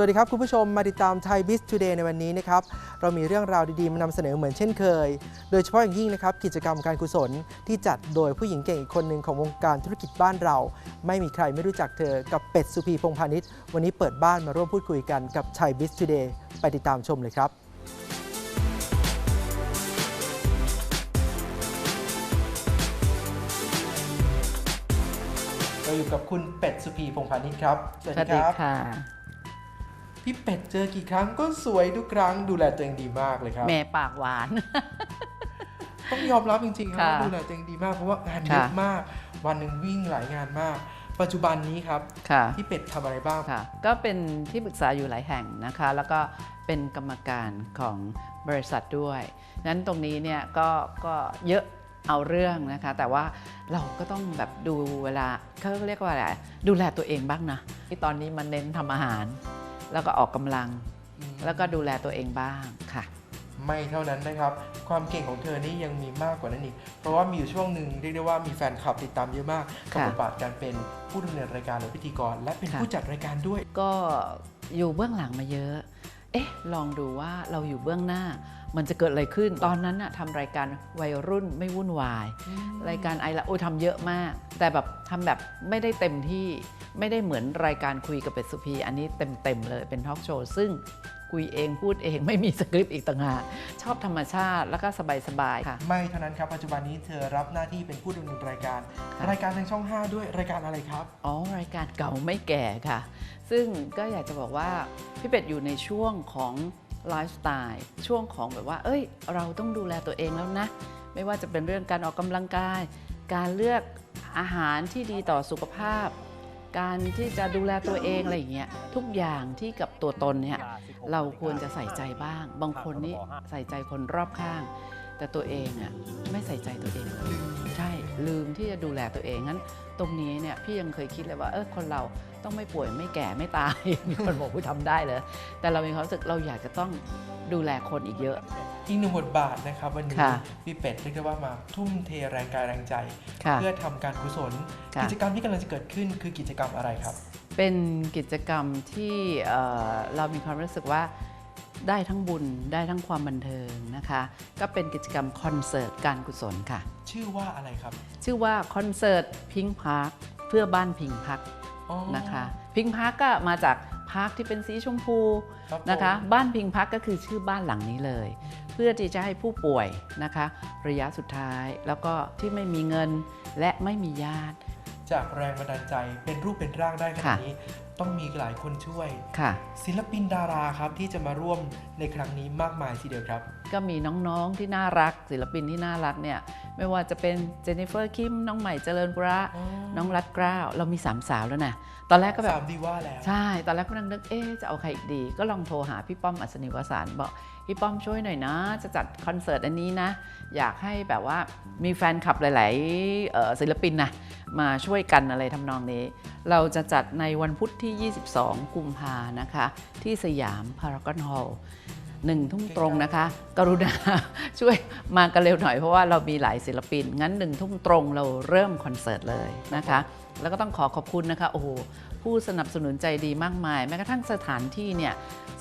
วัสดีครับ คุณผู้ชมมาติดตามไทยบิส Today ในวันนี้นะครับ เรามีเรื่องราวดีๆ มานำเสนอเหมือนเช่นเคย โดยเฉพาะอย่างยิ่งนะครับ กิจกรรมการกุศลที่จัดโดยผู้หญิงเก่งอีกคนหนึ่งของวงการธุรกิจบ้านเรา ไม่มีใครไม่รู้จักเธอกับเป็ดสุพีพงษ์พาณิชย์วันนี้เปิดบ้านมาร่วมพูดคุยกันกับไทยบิส Today ไปติดตามชมเลยครับเราอยู่กับคุณเป็ดสุพีพงษ์พาณิชย์ครับ สวัสดีค่ะ พี่เป็ดเจอกี่ครั้งก็สวยทุกครั้งดูแลตัวเองดีมากเลยครับ แม่ปากหวาน ต้องยอมรับจริงๆครับค่ะว่าดูแลตัวเองดีมากเพราะว่างานเยอะค่ะ มาก วันหนึ่งวิ่งหลายงานมาก ปัจจุบันนี้ครับค่ะ พี่เป็ดทำอะไรบ้าง ค่ะ ก็เป็นที่ปรึกษาอยู่หลายแห่งนะคะ แล้วก็เป็นกรรมการของบริษัทด้วยนั้นตรงนี้เนี่ยก็ก็เยอะเอาเรื่องนะคะ แต่ว่าเราก็ต้องแบบดูเวลาเขาเรียกว่าอะไรดูแลตัวเองบ้างนะที่ตอนนี้มันเน้นทำอาหาร แล้วก็ออกกำลัง แล้วก็ดูแลตัวเองบ้างค่ะ ไม่เท่านั้นนะครับ ความเก่งของเธอนี่ยังมีมากกว่านั้นอีก เพราะว่ามีอยู่ช่วงหนึ่งเรียกได้ว่ามีแฟนคลับติดตามเยอะมากกับค่ะบทบาทการเป็นผู้ดำเนินรายการหรือพิธีกร และเป็นค่ะ ผู้จัดรายการด้วย ก็อยู่เบื้องหลังมาเยอะ เอ๊ะ ลองดูว่าเราอยู่เบื้องหน้า มันจะเกิดอะไรขึ้น ตอนนั้นน่ะทำรายการวัยรุ่นไม่วุ่นวาย รายการไอละโอ้ยทำเยอะมาก แต่แบบทำแบบไม่ได้เต็มที่ ไม่ได้เหมือนรายการคุยกับเป็ดสุพี อันนี้เต็มๆเลยเป็นทอล์กโชว์ซึ่ง คุยเองพูดเองไม่มีสคริปต์อีกต่างหากชอบธรรมชาติแล้วก็สบายๆค่ะ ไม่เท่านั้นครับ ปัจจุบันนี้เธอรับหน้าที่เป็นผู้ดำเนินรายการ ค่ะ รายการทางช่อง 5 ด้วยรายการอะไรครับ อ๋อรายการเก่าไม่แก่ค่ะ ซึ่งก็อยากจะบอกว่าพี่เป็ดอยู่ในช่วงของไลฟ์สไตล์ช่วงของแบบว่า เอ้ย เราต้องดูแลตัวเองแล้วนะ ไม่ว่าจะเป็นเรื่องการออกกำลังกาย การเลือกอาหารที่ดีต่อสุขภาพ การที่จะดูแลตัวเองอะไรอย่างเงี้ยทุกอย่างที่กับตัวตนเนี่ยเราควรจะใส่ใจบ้าง บางคนนี่ใส่ใจคนรอบข้าง แต่ตัวเองอะไม่ใส่ใจตัวเองใช่ลืมที่จะดูแลตัวเองงั้น ตรงนี้เนี่ยพี่ยังเคยคิดเลยว่าเออคนเราต้องไม่ป่วยไม่แก่ไม่ตายมีคนบอกว่าทำได้เลยแต่เรามีความรู้สึกเราอยากจะต้องดูแลคนอีกเยอะ อีกหนึ่งบทบาทนะครับวันนี้ค่ะพี่เป็ดเรียกได้ว่ามาทุ่มเทแรงกายแรงใจค่ะเพื่อทำการกุศลค่ะกิจกรรมที่กำลังจะเกิดขึ้นคือกิจกรรมอะไรครับ เป็นกิจกรรมที่เอ่อเรามีความรู้สึกว่าได้ทั้งบุญได้ทั้งความบันเทิงนะคะ ก็เป็นกิจกรรมคอนเสิร์ตการกุศลค่ะ ชื่อว่าอะไรครับ ชื่อว่าคอนเสิร์ตพิงพาร์คเพื่อบ้านพิงพักอ๋อนะคะพิงพาร์คก็มาจากพาร์คที่เป็นสีชมพูรับผมนะคะ บ้านพิงพักก็คือชื่อบ้านหลังนี้เลยเพื่อที่จะให้ผู้ป่วยนะคะระยะสุดท้ายแล้วก็ที่ไม่มีเงินและไม่มีญาติ จากแรงบันดาลใจเป็นรูปเป็นร่างได้ขนาดค่ะนี้ ต้องมีหลายคนช่วยค่ะศิลปินดาราครับที่จะมาร่วมในครั้งนี้มากมายทีเดียวครับ ก็มีน้องๆที่น่ารัก ศิลปินที่น่ารักเนี่ยไม่ว่าจะเป็นเจนนิเฟอร์คิมน้องใหม่เจริญปุระอ๋อน้องรัดเกล้าวเรามีสามสาวแล้วนะตอนแรกก็แบบสามดีว่าแล้วใช่ ตอนแรกก็นั่งนึกเอ๊ะจะเอาใครอีกดี ก็ลองโทรหาพี่ป้อมอัศนิวสารบอกพี่ป้อมช่วยหน่อยนะ จะจัดคอนเสิร์ตอันนี้นะ อยากให้แบบว่ามีแฟนคลับหลายๆเอ่อศิลปินนะ มาช่วยกันอะไรทำนองนี้ เราจะจัดในวันพุธที่ 22 กุมภานะคะ ที่สยามพารากอนฮอลล์หนึ่งทุ่มตรงนะคะ กรุณาช่วยมากันเร็วหน่อยเพราะว่าเรามีหลายศิลปิน งั้นหนึ่งทุ่มตรงเราเริ่มคอนเสิร์ตเลยนะคะ แล้วก็ต้องขอขอบคุณนะคะ โอ้โห ผู้สนับสนุนใจดีมากมาย แม้กระทั่งสถานที่เนี่ย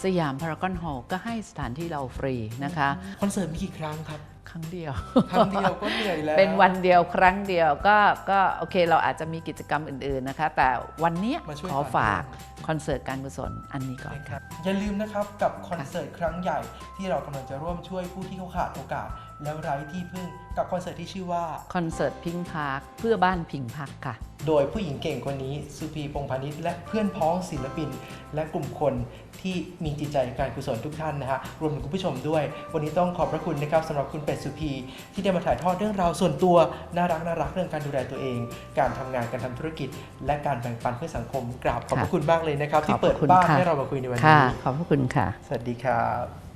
สยามพารากอนฮอลล์ก็ให้สถานที่เราฟรีนะคะ คอนเสิร์ตมีกี่ครั้งครับ ครั้งเดียวครั้งเดียวก็เหนื่อยแล้ว เป็นวันเดียวครั้งเดียวก็ก็โอเคเราอาจจะมีกิจกรรมอื่น ๆนะคะ แต่วันเนี้ยมาช่วยขอกันฝากคอนเสิร์ตการกุศลอันนี้ก่อนนะคค่ะรับอย่าลืมนะครับกับคอนเสิร์ตครั้งใหญ่ที่เรากำลังจะร่วมช่วยผู้ที่เขาขาดโอกาส แล้วไร้ที่พึ่งกับคอนเสิร์ตที่ชื่อว่าคอนเสิร์ตพิงพาร์คเพื่อบ้านพิงพักค่ะ โดยผู้หญิงเก่งคนนี้สุพีพงษ์พาณิชย์และเพื่อนพ้องศิลปิน และกลุ่มคนที่มีจิตใจการกุศลทุกท่านนะฮะรวมถึงคุณผู้ชมด้วย วันนี้ต้องขอบพระคุณนะครับสำหรับคุณเป็ดสุพีที่ได้มาถ่ายทอดเรื่องราวส่วนตัวน่ารักน่ารักเรื่องการดูแลตัวเอง การทำงานการทำธุรกิจ และการแบ่งปันเพื่อสังคมกราบขอบพระคุณมากเลยนะครับที่เปิดขอบพระคุณบ้านค่ะให้เรามาคุยในวันค่ะนี้ขอบพระคุณค่ะ สวัสดีครับ